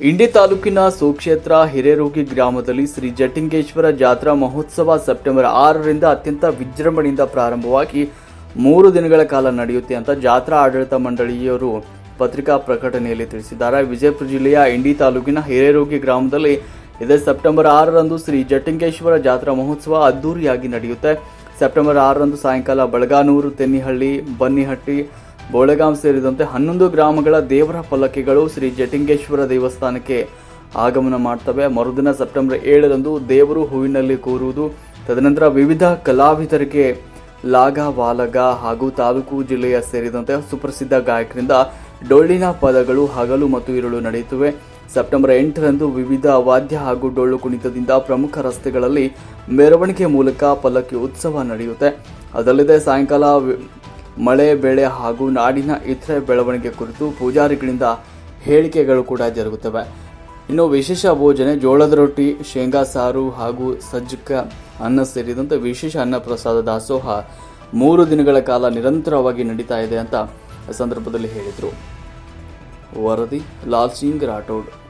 ಇಂಡಿ ತಾಲೂಕಿನ ಸುಕ್ಷೇತ್ರ ಹಿರೇರೋಗಿ ಗ್ರಾಮದಲ್ಲಿ ಶ್ರೀ ಜಟಿಂಗೇಶ್ವರ ಜಾತ್ರಾ ಮಹೋತ್ಸವ ಸೆಪ್ಟೆಂಬರ್ ಆರರಿಂದ ಅತ್ಯಂತ ವಿಜೃಂಭಣೆಯಿಂದ ಪ್ರಾರಂಭವಾಗಿ ಮೂರು ದಿನಗಳ ಕಾಲ ನಡೆಯುತ್ತೆ ಅಂತ ಜಾತ್ರಾ ಆಡಳಿತ ಮಂಡಳಿಯವರು ಪತ್ರಿಕಾ ಪ್ರಕಟಣೆಯಲ್ಲಿ ತಿಳಿಸಿದ್ದಾರೆ. ವಿಜಯಪುರ ಜಿಲ್ಲೆಯ ಇಂಡಿ ತಾಲೂಕಿನ ಹಿರೇರೋಗಿ ಗ್ರಾಮದಲ್ಲಿ ಇದೇ ಸೆಪ್ಟೆಂಬರ್ ಆರರಂದು ಶ್ರೀ ಜಟಿಂಗೇಶ್ವರ ಜಾತ್ರಾ ಮಹೋತ್ಸವ ಅದ್ದೂರಿಯಾಗಿ ನಡೆಯುತ್ತೆ. ಸೆಪ್ಟೆಂಬರ್ ಆರರಂದು ಸಾಯಂಕಾಲ ಬಳಗಾನೂರು, ತೆನ್ನಿಹಳ್ಳಿ, ಬನ್ನಿಹಟ್ಟಿ ಬೋಳೆಗಾಂ ಸೇರಿದಂತೆ ಹನ್ನೊಂದು ಗ್ರಾಮಗಳ ದೇವರ ಪಲ್ಲಕ್ಕಿಗಳು ಶ್ರೀ ಜಟಿಂಗೇಶ್ವರ ದೇವಸ್ಥಾನಕ್ಕೆ ಆಗಮನ ಮಾಡ್ತವೆ. ಮರುದಿನ ಸೆಪ್ಟೆಂಬರ್ ಏಳರಂದು ದೇವರು ಹೂವಿನಲ್ಲಿ ಕೂರುವುದು. ತದನಂತರ ವಿವಿಧ ಕಲಾವಿದರಿಗೆ ಲಾಗ ವಾಲಗ ಹಾಗೂ ತಾಲೂಕು ಜಿಲ್ಲೆಯ ಸೇರಿದಂತೆ ಸುಪ್ರಸಿದ್ಧ ಗಾಯಕರಿಂದ ಡೊಳ್ಳಿನ ಪದಗಳು, ಹಗಲು ಮತ್ತು ಇರುಳು ನಡೆಯುತ್ತವೆ. ಸೆಪ್ಟೆಂಬರ್ ಎಂಟರಂದು ವಿವಿಧ ವಾದ್ಯ ಹಾಗೂ ಡೊಳ್ಳು ಕುಣಿತದಿಂದ ಪ್ರಮುಖ ರಸ್ತೆಗಳಲ್ಲಿ ಮೆರವಣಿಗೆ ಮೂಲಕ ಪಲ್ಲಕ್ಕಿ ಉತ್ಸವ ನಡೆಯುತ್ತೆ. ಅದಲ್ಲದೆ ಸಾಯಂಕಾಲ ಮಳೆ, ಬೆಳೆ ಹಾಗೂ ನಾಡಿನ ಇತರೆ ಬೆಳವಣಿಗೆ ಕುರಿತು ಪೂಜಾರಿಗಳಿಂದ ಹೇಳಿಕೆಗಳು ಕೂಡ ಜರುಗುತ್ತವೆ. ಇನ್ನು ವಿಶೇಷ ಭೋಜನೆ, ಜೋಳದ ರೊಟ್ಟಿ, ಶೇಂಗಾ ಸಾರು ಹಾಗೂ ಸಜ್ಜಕ ಅನ್ನ ಸೇರಿದಂತೆ ವಿಶೇಷ ಅನ್ನ ಪ್ರಸಾದ ದಾಸೋಹ ಮೂರು ದಿನಗಳ ಕಾಲ ನಿರಂತರವಾಗಿ ನಡೀತಾ ಇದೆ ಅಂತ ಸಂದರ್ಭದಲ್ಲಿ ಹೇಳಿದರು. ವರದಿ, ಲಾಲ್ ಸಿಂಗ್ ರಾಠೋಡ್.